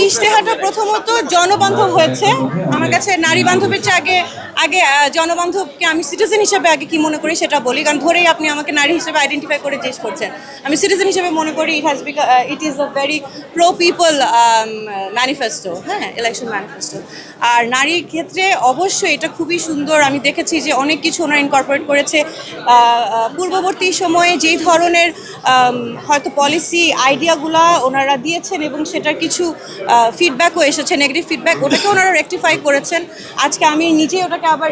ইশতেহারটা প্রথমত জনবান্ধব হয়েছে। আমার কাছে নারী বান্ধবের চেয়ে আগে আগে জনবান্ধবকে আমি সিটিজেন হিসেবে আগে কি মনে করি সেটা বলি। কারণ ধরেই আপনি আমাকে নারী হিসেবে আইডেন্টিফাই করে জিজ্ঞেস করছেন। আমি সিটিজেন হিসেবে মনে করি it has because it is a very pro people manifesto হ্যাঁ ইলেকশন ম্যানিফেস্টো আর নারীর ক্ষেত্রে অবশ্যই এটা খুবই সুন্দর। আমি দেখেছি যে অনেক কিছু ওনারা ইনকর্পোরেট করেছে। পূর্ববর্তী সময়ে যেই ধরনের হয়তো পলিসি আইডিয়াগুলা ওনারা দিয়েছেন এবং সেটার কিছু ফিডব্যাকও এসেছে নেগেটিভ ফিডব্যাক ওটাকে ওনারা রেকটিফাই করেছেন। আজকে আমি নিজে ওটাকে আবার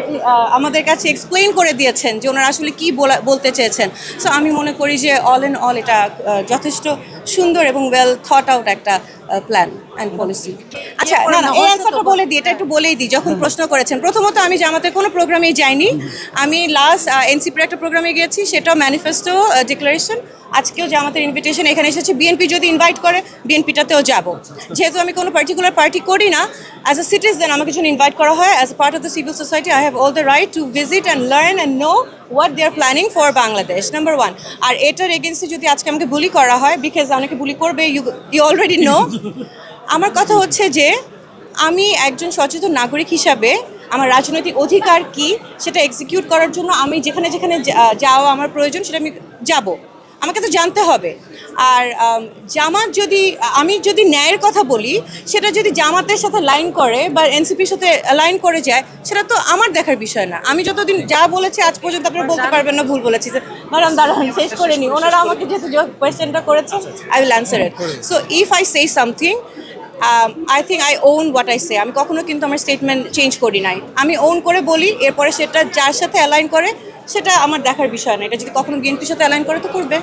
আমাদের কাছে এক্সপ্লেন করে দিয়েছেন যে ওনারা আসলে কী বলা, বলতে চেয়েছেন। সো আমি মনে করি যে অল ইন অল এটা যথেষ্ট সুন্দর এবং ওয়েল থট আউট একটা প্ল্যান অ্যান্ড পলিসি আচ্ছা না না এই অ্যান্সারটা বলে। দিই এটা একটু বলেই দিই যখন প্রশ্ন করেছেন। প্রথমত আমি জামাতের কোনো প্রোগ্রামেই যাইনি। আমি লাস্ট এনসিপির একটা প্রোগ্রামে গিয়েছি সেটাও ম্যানিফেস্টো ডিক্লারেশন আজকেও জামাতের ইনভিটেশন এখানে এসেছে। বিএনপি যদি ইনভাইট করে বিএনপিটাতেও যাব। যেহেতু আমি কোনো পার্টিকুলার পার্টি করি না অ্যাজ আ সিটিজেন আমাকে যখন ইনভাইট করা হয়। As a part of the civil society I have all the right to visit and learn and know what they are planning for Bangladesh number one আর এটার against যদি আজকে আমাকে বুলি করা হয় বিকজ অনেকে বুলি করবে ইউ ইউ অলরেডি নো আমার কথা হচ্ছে যে আমি একজন সচেতন নাগরিক হিসাবে আমার রাজনৈতিক অধিকার কি সেটা এক্সিকিউট করার জন্য আমি যেখানে যেখানে যা- যাওয়া আমার প্রয়োজন সেটা আমি যাব। আমাকে তো জানতে হবে। আর জামাত যদি আমি যদি ন্যায়ের কথা বলি সেটা যদি জামাতের সাথে লাইন করে বা এনসিপির সাথে লাইন করে যায় সেটা তো আমার দেখার বিষয় না। আমি যতদিন যা বলেছি আজ পর্যন্ত আপনারা বলতে পারবেন না ভুল বলেছি। যে ম্যাডাম দাঁড়ান শেষ করে নি। ওনারা আমাকে যেহেতু কোয়েশ্চেনটা করেছে I will answer it so if I say something I think I own what I say আমি কখনো কিন্তু আমার স্টেটমেন্ট চেঞ্জ করি নাই। আমি ওন করে বলি, এরপরে সেটা যার সাথে অ্যালাইন করে, সেটা আমার দেখার বিষয় না। এটা যদি কখনো বিএনপির সাথে অ্যালাইন করে তো করবে।